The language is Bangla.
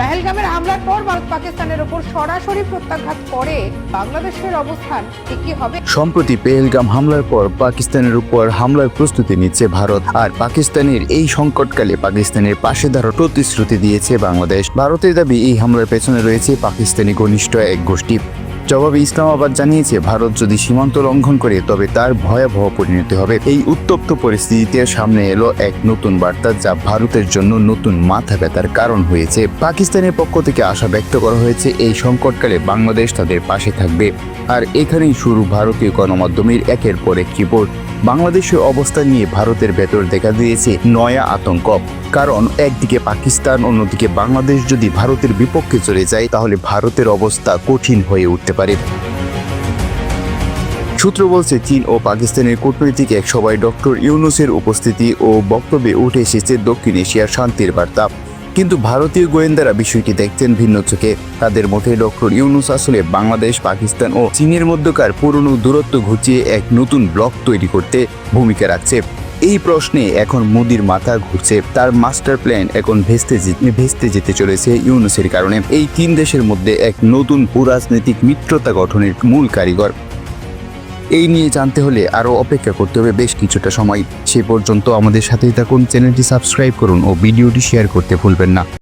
পেহেলগামের হামলার পর ভারত পাকিস্তানের ওপর সরাসরি প্রত্যাঘাত করে বাংলাদেশের অবস্থান কি হবে? সম্প্রতি পেহেলগাম হামলার পর পাকিস্তানের উপর হামলার প্রস্তুতি নিচ্ছে ভারত, আর পাকিস্তানের এই সংকটকালে পাকিস্তানের পাশে দাঁড়ার প্রতিশ্রুতি দিয়েছে বাংলাদেশ। ভারতের দাবি, এই হামলার পেছনে রয়েছে পাকিস্তানি ঘনিষ্ঠ এক গোষ্ঠী। জবাবে ইসলামাবাদ জানিয়েছে, ভারত যদি সীমান্ত লঙ্ঘন করে, তবে তার ভয়াবহ পরিণতি হবে। এই উত্তপ্ত পরিস্থিতিতে সামনে এলো এক নতুন বার্তা যা ভারতের জন্য নতুন মাথা ব্যথার কারণ হয়েছে। পাকিস্তানের পক্ষ থেকে আশা ব্যক্ত করা হয়েছে, এই সংকটকালে বাংলাদেশ তাদের পাশে থাকবে। আর এখানেই শুরু ভারতীয় গণমাধ্যমের একের পর এক রিপোর্ট। বাংলাদেশের অবস্থা নিয়ে ভারতের ভেতর দেখা দিয়েছে নয়া আতঙ্ক। কারণ একদিকে পাকিস্তান, অন্যদিকে বাংলাদেশ যদি ভারতের বিপক্ষে চলে যায়, তাহলে ভারতের অবস্থা কঠিন হয়ে উঠতে পারে। সূত্র বলছে, চীন ও পাকিস্তানের কূটনৈতিক এক সভায় ডক্টর ইউনুসের উপস্থিতি ও বক্তব্যে উঠে এসেছে দক্ষিণ এশিয়ার শান্তির বার্তা। কিন্তু ভারতীয় গোয়েন্দারা বিষয়টি দেখছেন ভিন্ন চোখে। তাদের মতে ডক্টর ইউনুস আসলে বাংলাদেশ, পাকিস্তান ও চীনের মধ্যকার পুরনো দূরত্ব ঘুচিয়ে এক নতুন ব্লক তৈরি করতে ভূমিকা রাখছে। এই প্রশ্নে এখন মোদির মাথা ঘুরছে। তার মাস্টার প্ল্যান এখন ভেস্তে ভেস্তে যেতে চলেছে ইউনুসের কারণে। এই তিন দেশের মধ্যে এক নতুন ভূরাজনৈতিক মিত্রতা গঠনের মূল কারিগর। এই নিয়ে জানতে হলে আরও অপেক্ষা করতে হবে বেশ কিছুটা সময়। সে পর্যন্ত আমাদের সাথেই থাকুন, চ্যানেলটি সাবস্ক্রাইব করুন ও ভিডিওটি শেয়ার করতে ভুলবেন না।